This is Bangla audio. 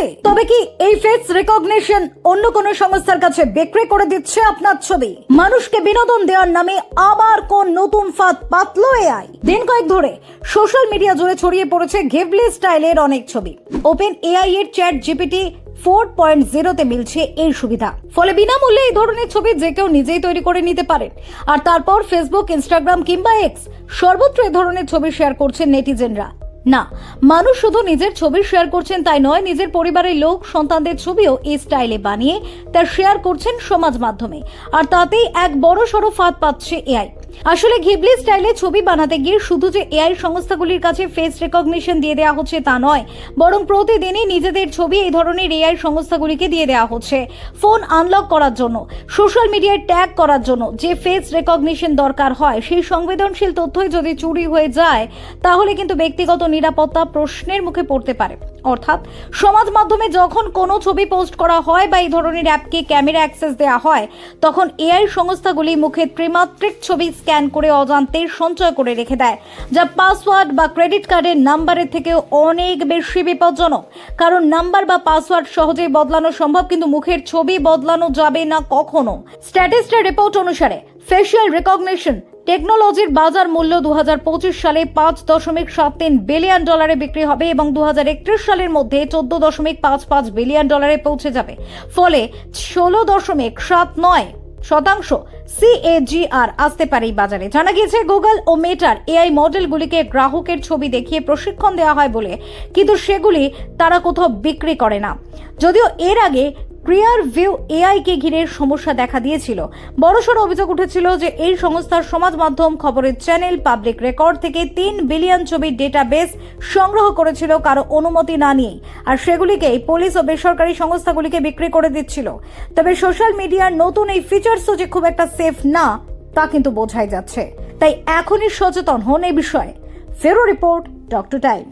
ছবি তবে কি এই ফেস রেকগনিশন অন্য কোন সংস্থার কাছে বিক্রি করে দিচ্ছে আপনার ছবি? মানুষকে বিনোদন দেওয়ার নামে আবার কোন নতুন ফাঁদ পাতলো এআই? দিন কয়েক ধরে সোশ্যাল মিডিয়া জুড়ে ছড়িয়ে পড়েছে ঘেবলি স্টাইলের অনেক ছবি। ওপেন এআই এর চ্যাট জিপিটি ফোর পয়েন্ট জিরোতে মিলছে এই সুবিধা। ফলে বিনামূল্যে এই ধরনের ছবি যে কেউ নিজেই তৈরি করে নিতে পারেন। আর তারপর ফেসবুক ইনস্টাগ্রাম কিংবা এক্স সর্বত্র এই ধরনের ছবি শেয়ার করছেন নেটিজেনরা না, মানুষ শুধু নিজের ছবি শেয়ার করছেন তাই নয়, নিজের পরিবারের লোক, সন্তানদের ছবিও এই স্টাইলে বানিয়ে তা শেয়ার করছেন সমাজ মাধ্যমে। আর তাতেই এক বড় সড়ো ফাঁদ পাচ্ছে এআই আসলে ঘিবলি স্টাইলে ছবি বানাতে গিয়ে শুধু যে এআই সংস্থাগুলির কাছে ফেস রেকগনিশন দিয়ে দেওয়া হচ্ছে তা নয়, বরং প্রতিদিনই নিজেদের ছবি এই ধরনের এআই সংস্থাগুলিকে দিয়ে দেওয়া হচ্ছে। ফোন আনলক করার জন্য সোশ্যাল মিডিয়ায় ট্যাগ করার জন্য যে ফেস রেকগনিশন দরকার হয়, সেই সংবেদনশীল তথ্যই যদি চুরি হয়ে যায়, তাহলে কিন্তু ব্যক্তিগত নিরাপত্তা প্রশ্নের মুখে পড়তে পারে। অর্থাৎ সমাজ মাধ্যমে যখন কোনো ছবি পোস্ট করা হয় বা এই ধরনের অ্যাপকে ক্যামেরা অ্যাক্সেস দেওয়া হয়, তখন এআই সংস্থাগুলি মুখে ত্রিমাত্রিক ছবি স্ক্যান করে অজান্তে সঞ্চয় করে রেখে দেয়, যা পাসওয়ার্ড বা ক্রেডিট কার্ডের নাম্বারের থেকেও অনেক বেশি বিপজ্জনক। কারণ নাম্বার বা পাসওয়ার্ড সহজেই বদলানো সম্ভব, কিন্তু মুখের ছবি বদলানো যাবে না কখনো। স্ট্যাটিস্টের রিপোর্ট অনুসারে ফেশিয়াল রেকগনিশন টেকনোলজির বাজার মূল্য দুহাজার পঁচিশ সালে পাঁচ দশমিক সাত তিন বিলিয়ন ডলারে বিক্রি হবে এবং দু হাজার একত্রিশ সালের মধ্যে চোদ্দ দশমিক পাঁচ পাঁচ বিলিয়ন ডলারে পৌঁছে যাবে। ফলে ষোলো দশমিক সাত নয় শতাংশ সিএজিআর আসতে পারে এই বাজারে। জানা গিয়েছে গুগল ও মেটার এআই মডেলগুলিকে গ্রাহকের ছবি দেখিয়ে প্রশিক্ষণ দেওয়া হয় বলে, কিন্তু সেগুলি তারা কোথাও বিক্রি করে না। যদিও এর আগে ক্রিয়ার ভিউ এআইকে ঘিরে সমস্যা দেখা দিয়েছিল। বড়সড় অভিযোগ উঠেছিল যে এই সংস্থার সমাজ মাধ্যম খবরের চ্যানেল পাবলিক রেকর্ড থেকে তিন বিলিয়ন ছবির ডেটাবেস সংগ্রহ করেছিল কারও অনুমতি না নিয়েই। আর সেগুলিকেই পুলিশ ও বেসরকারি সংস্থাগুলিকে বিক্রি করে দিচ্ছিল। তবে সোশ্যাল মিডিয়ার নতুন এই ফিচার্সও যে খুব একটা সেফ না, তা কিন্তু বোঝাই যাচ্ছে। তাই এখনই সচেতন হন এই বিষয়ে। ফেরো রিপোর্ট, ডক্টর টাইম।